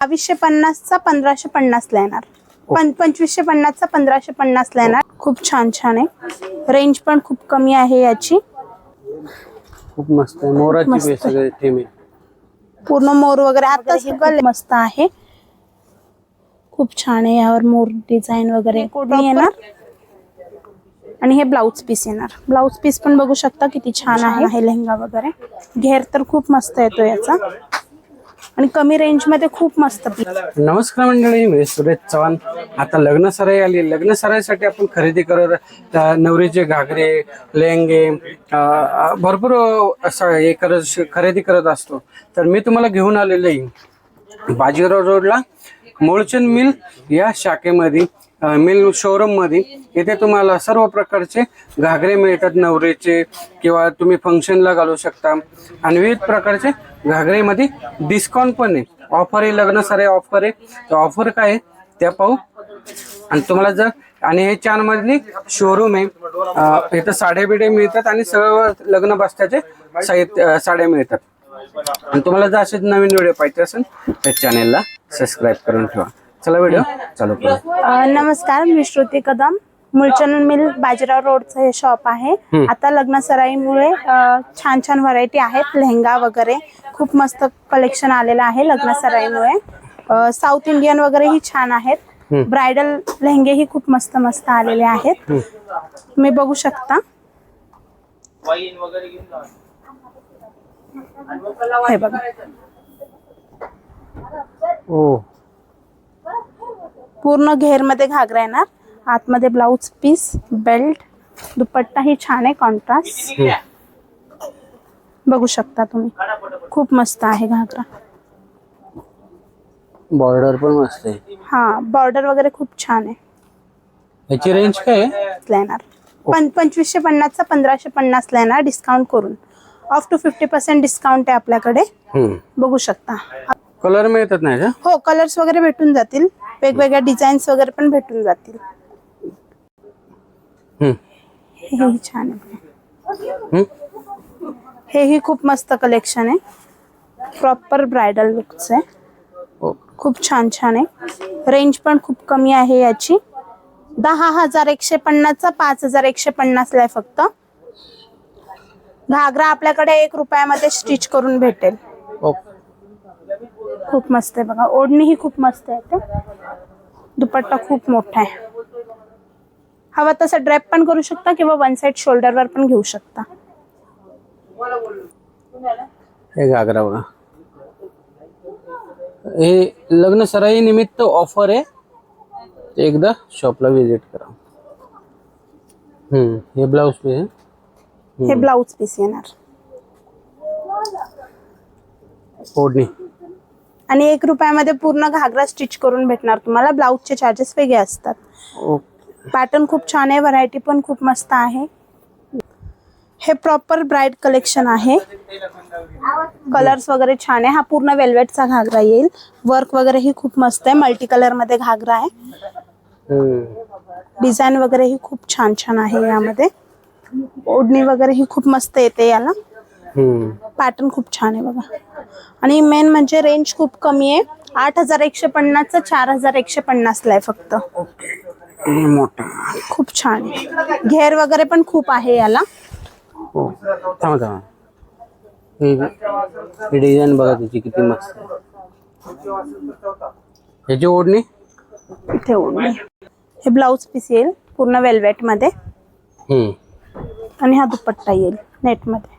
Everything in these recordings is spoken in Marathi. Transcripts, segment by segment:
बावीसशे पन्नासचा पंधराशे पन्नासला येणार. पण पंचवीसशे पन्नासचा पंधराशे पन्नासला येणार. खूप छान छान आहे. रेंज पण खूप कमी आहे याची. खूप मस्त आहे. मोराची मस्त. बे सगळे थीम आहे. पूर्ण मोर वगैरे आता सगळं मस्त आहे. खूप छान आहे यावर मोर डिझाईन वगैरे. कोणी येणार. आणि हे ब्लाऊज पीस येणार. ब्लाऊज पीस पण बघू शकता किती छान आहे. हे लेहंगा वगैरे. घेर तर खूप मस्त येतो याचा. आणि कमी रेंजमध्ये खूप मस्त नमस्कार मंडळी मी सुरेश चव्हाण. आता लग्न सराई आली. लग्न सराईसाठी आपण खरेदी करत नवरीचे घागरे लेंगे भरपूर असं हे करत खरेदी करत असतो. तर मी तुम्हाला घेऊन आलेलो आहे. बाजीराव रोडला मूळचंद मिल या शाखेमध्ये. मिल शोरूममध्ये इथे तुम्हाला सर्व प्रकारचे घागरे मिळतात नवरेचे किंवा तुम्ही फंक्शनला घालू शकता. आणि विविध प्रकारचे घागरेमध्ये डिस्काउंट पण आहे. ऑफर आहे लग्न सारे ऑफर आहे. तर ऑफर काय आहे त्या पाहू. आणि तुम्हाला जर आणि हे चार मधली शोरूम आहे. इथं साड्या बिड्या मिळतात आणि सर्व लग्न बसत्याचे साहित्य साड्या मिळतात. आणि तुम्हाला जर असेच नवीन व्हिडिओ पाहिजे असेल तर चॅनेलला सबस्क्राईब करून ठेवा. चला व्हिडिओ चालू करू अं, नमस्कार मी श्रुती कदम. मुलचंद मिल बाजीराव रोडचं हे शॉप आहे. आता लग्न सराईमुळे अं, छान छान व्हरायटी आहेत. लेहंगा वगैरे. खूप मस्त कलेक्शन आलेलं आहे लग्न सराईमुळे. अं, साऊथ इंडियन वगैरेही छान आहेत. ब्रायडल लेहंगेही खूप मस्त मस्त आलेले आहेत. तुम्ही बघू शकता. हे बघा. ओ. पूर्ण घेरमध्ये घागरा येणार. आतमध्ये ब्लाऊज पीस बेल्ट दुपट्टाही छान आहे कॉन्ट्रास्ट बघू शकता तुम्ही. खूप मस्त आहे घागरा. बॉर्डर पण मस्त आहे. हा बॉर्डर वगैरे खूप छान आहे. याची रेंज काय आहे? ला येणार. पण पंचवीसशे पन्नासचा पंधराशे पन्नासला येणार डिस्काउंट करून. Off to fifty percent discount आहे आपल्याकडे. बघू शकता. कलर मिळतात नाही का? हो कलर्स वगैरे भेटून जातील. वेगवेगळ्या डिझाईन्स वगैरे पण भेटून जातील हम्म. हेही छान आहे हम्म. हेही खूप मस्त कलेक्शन आहे प्रॉपर ब्रायडल लुकच आहे ओ. खूप छान छान आहे रेंज पण खूप कमी आहे याची दहा हजार एकशे पन्नासचा पाच हजार एकशे पन्नासला आहे फक्त घागरा आपल्याकडे एक रुपयामध्ये स्टिच करून भेटेल. खूप मस्त आहे बघा. ओढणी ही खूप मस्त आहे ते. दुपट्टा खूप मोठा आहे. हवा तसं ड्रेप पण करू शकता किंवा वन साइड शोल्डरवर पण घेऊ शकता. हे घागरा बघा. हे लग्न सराई निमित्त ऑफ़र आहे. एकदा शॉपला व्हिजिट करा. हम्म हे ब्लाऊज पीस आहे. हे ब्लाऊज पीस येणार. ओढणी. आणि एक रुपयामध्ये पूर्ण घागरा स्टिच करून भेटणार तुम्हाला. ब्लाऊजचे चार्जेस वेगळे असतात. ओके पॅटर्न खूप छान आहे व्हरायटी पण खूप मस्त आहे. हे प्रॉपर ब्राईड कलेक्शन आहे. कलर्स वगैरे छान आहे. हा पूर्ण वेल्वेटचा घागरा येईल. वर्क वगैरे ही खूप मस्त आहे. मल्टी कलरमध्ये घागरा आहे. डिझाईन वगैरे ही खूप छान छान आहे यामध्ये. ओढणी वगैरे ही खूप मस्त येते याला. पॅटर्न खूप छान आहे बघा. आणि मेन म्हणजे रेंज खूप कमी आहे. आठ हजार एकशे पन्नासचा चार हजार एकशे पन्नासला आहे फक्त. मोठा. खूप छान आहे. घेर वगैरे पण खूप आहे याला. हो. थांबा थांबा. हे डिझाईन बघा त्याची किती मस्त. ह्याची ओढणी? इथे ओढणी. हे ब्लाऊज पीस येईल पूर्ण वेल्वेटमध्ये. आणि हा दुपट्टा येईल नेटमध्ये.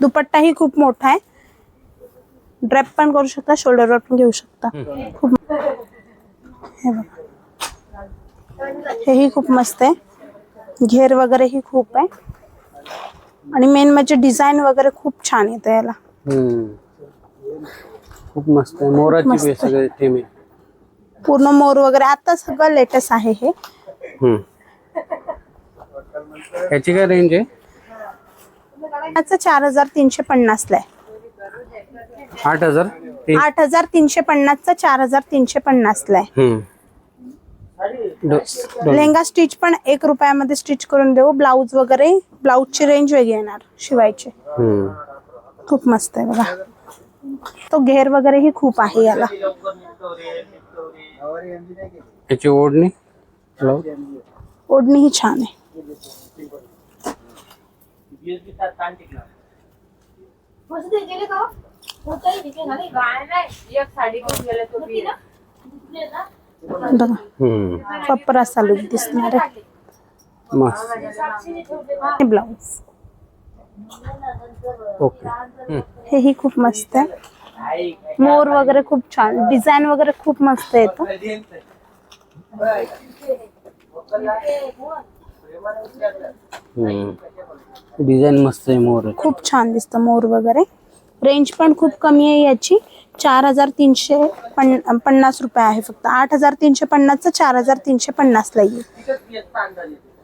दुपट्टाही खूप मोठा आहे. ड्रेप पण करू शकता शोल्डरवर पण घेऊ शकता. खूप हे बघा. हेही खूप मस्त आहे. घेर वगैरे ही खूप आहे. आणि मेन म्हणजे डिझाईन वगैरे खूप छान येतं याला. हम्म. खूप मस्त आहे. मोराची थीम आहे. पूर्ण मोर वगैरे. आता सगळं लेटेस्ट आहे हे. हम्म. याची काय रेंज आहे? याचं चार हजार तीनशे पन्नासला आहे. आठ हजार आठ हजार तीनशे पन्नासचा चार हजार तीनशे. दो- दोन. लेहंगा स्टिच पण एक रुपयामध्ये स्टिच करून देऊ. ब्लाऊज वगैरे ब्लाऊजची रेंज वेगळी येणार शिवायची. खूप मस्त आहे बघा. तो घेर वगैरेही खूप आहे याला. ओढणी ब्लाऊज? ओढणीही छान आहे. एक साडी घेऊन गेले तुम्ही बघा हम्म. प्रॉपर असा लुक दिसणार आहे मस्त ब्लाऊज ओके हम्म. हेही खूप मस्त आहे मोर वगैरे खूप छान डिझाईन वगैरे खूप मस्त येतं हम्म. डिझाईन मस्त आहे मोर. खूप छान दिसतं मोर वगैरे. रेंज पण खूप कमी आहे याची. चार हजार तीनशे पन पन्नास रुपये आहे फक्त. आठ हजार तीनशे पन्नासचं चार हजार तीनशे पन्नासला येईल.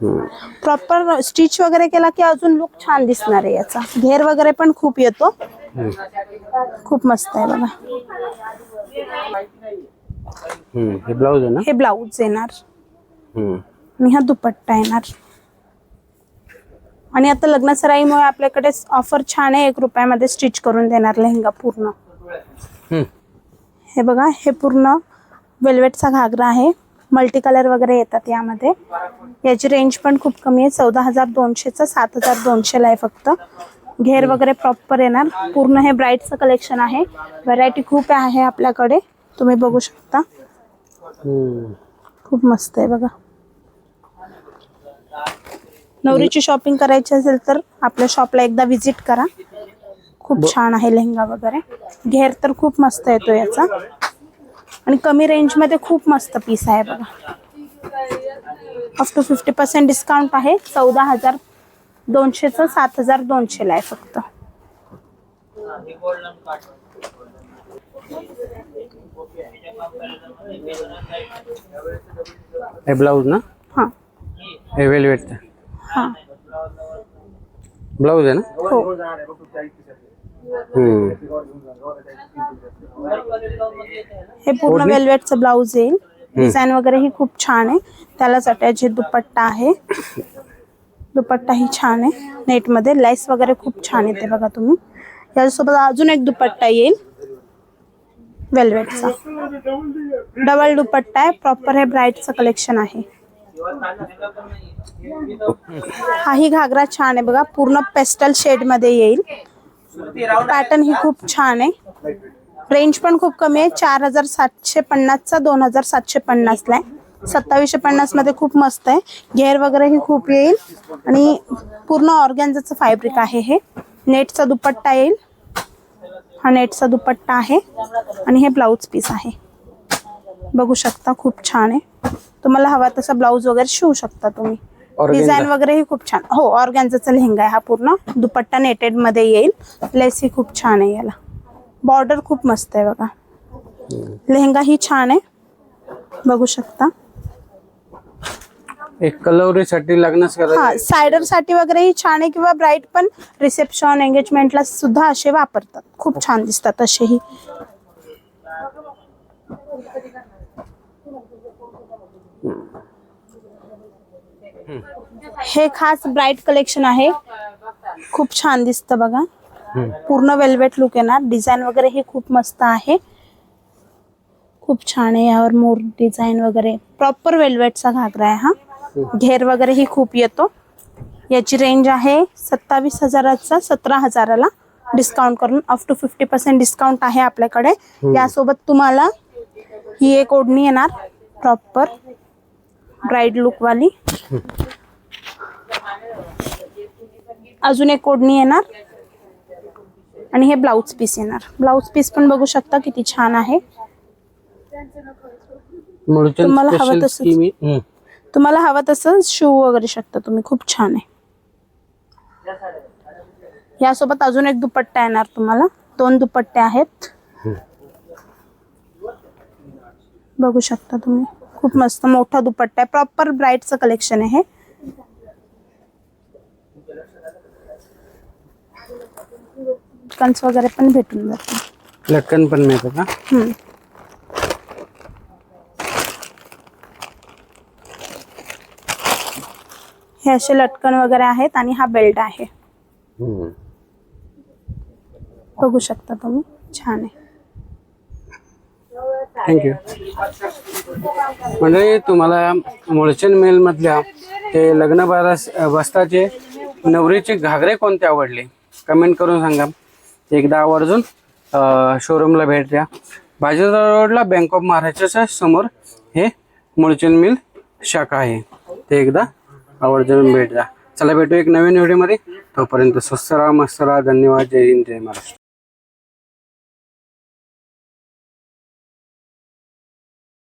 हम्म. प्रॉपर स्टिच वगैरे केला की अजून लुक छान दिसणार आहे याचा. घेर वगैरे पण खूप येतो. खूप मस्त आहे बघा. हे ब्लाऊज आहे ना? हे ब्लाऊज येणार. आणि हा दुपट्टा येणार. आणि आता लग्न सराईमुळे आपल्याकडे ऑफर छान आहे एक रुपयामध्ये स्टिच करून देणार लेहंगा पूर्ण. हे बघा हे पूर्ण वेल्वेटचा घागरा आहे. मल्टी कलर वगैरे येतात यामध्ये. याची रेंज पण खूप कमी आहे चौदा हजार दोनशेचं सात हजार दोनशेला आहे फक्त. घेर वगैरे प्रॉपर येणार. पूर्ण हे ब्राईटचं कलेक्शन आहे. व्हरायटी खूप आहे आपल्याकडे. तुम्ही बघू शकता. खूप मस्त आहे बघा. नवरीची शॉपिंग करायची असेल तर आपल्या शॉपला एकदा विजिट करा. खूप छान आहे लेहंगा वगैरे. घेर तर खूप मस्त येतो याचा. आणि कमी रेंजमध्ये खूप मस्त पीस आहे बघा. Up to fifty percent discount आहे. चौदा हजार दोनशेचं सात हजार दोनशेला आहे फक्त. हे ब्लाऊज ना? हां. हे वेलवेट हां. ब्लाऊज आहे ना? हो. हम्म. हे पूर्ण वेल्वेटचं ब्लाऊज येईल डिझाईन वगैरे ही खूप छान आहे. त्यालाच अटॅच हे दुपट्टा आहे. दुपट्टा ही छान आहे. नेटमध्ये लेस वगैरे खूप छान येते बघा तुम्ही. याच्यासोबत अजून एक दुपट्टा येईल. वेल्वेटचा डबल दुपट्टा आहे. प्रॉपर हे ब्राईटचं कलेक्शन आहे. हाही घागरा छान आहे बघा. पूर्ण पेस्टल शेडमध्ये येईल. पॅटर्न ही खूप छान आहे. रेंज पण खूप कमी आहे. चार हजार सातशे पन्नासचा दोन हजार सातशे पन्नासला आहे. सत्तावीसशे पन्नासमध्ये खूप मस्त आहे. घेर वगैरे ही खूप येईल. आणि पूर्ण ऑर्गॅन्झाचं फॅब्रिक आहे हे. नेटचा दुपट्टा येईल. हा नेटचा दुपट्टा आहे. आणि हे ब्लाऊज पीस आहे. बघू शकता खूप छान आहे. तुम्हाला हवा तसा ब्लाऊज वगैरे शिवू शकता तुम्ही. डिझाईन वगैरे ही खूप छान. हो ऑर्गॅन्झाचा लेहंगा आहे हा पूर्ण. दुपट्टा नेटेडमध्ये येईल. लेस ही खूप छान आहे याला. बॉर्डर खूप मस्त आहे बघा. लेहंगा ही छान आहे. बघू शकता. एक कलवरीसाठी लग्नच हा सायडरसाठी वगैरे ही छान आहे किंवा ब्राईट पण रिसेप्शन एंगेजमेंटला सुद्धा असे वापरतात. खूप छान दिसतात असेही. हे खास ब्राईट कलेक्शन आहे. खूप छान दिसतं बघा. पूर्ण वेल्वेट लुक येणार. डिझाईन वगैरे हे खूप मस्त आहे. खूप छान आहे यावर मोर डिझाईन वगैरे. प्रॉपर वेल्वेटचा घागरा आहे हा. घेर वगैरे ही खूप येतो. याची रेंज आहे सत्तावीस हजाराचा सतरा हजाराला. डिस्काउंट करून up to fifty percent discount आहे आपल्याकडे. यासोबत तुम्हाला ही एक ओढणी येणार. प्रॉपर ब्राईड लुकवाली. अजून एक ओढणी येणार. आणि हे ब्लाऊज पीस येणार. ब्लाऊज पीस पण बघू शकता किती छान आहे. तुम्हाला हवं. हम्म. तुम्हाला हवं तसं शिव वगैरे शकता तुम्ही. खूप छान आहे. यासोबत अजून एक दुपट्टा येणार तुम्हाला. दोन दुपट्टे आहेत. बघू शकता तुम्ही. खूप मस्त मोठा दुपट्टा आहे प्रॉपर ब्राईटचं कलेक्शन आहे हे. कंच वगैरे पण भेटून जातात लटकन पण मिळतं का. हे असे लटकन वगैरे आहेत आणि हा बेल्ट आहे. बघू शकता तुम्ही छान आहे थँक्यू म्हणजे तुम्हाला मुळचंद मेलमधल्या ते लग्न बारास बस्ताचे नवरीचे घागरे कोणते आवडले? कमेंट करून सांगा. एकदा आवर्जून शोरूमला भेट द्या. बाजीराव रोडला बँक ऑफ महाराष्ट्राच्या समोर हे मुळचंद मिल शाखा आहे. ते एकदा आवर्जून भेट द्या. चला भेटू एक नवीन व्हिडिओमध्ये तोपर्यंत स्वस्त राहा मस्त राहा. धन्यवाद. जय हिंद जय महाराष्ट्र.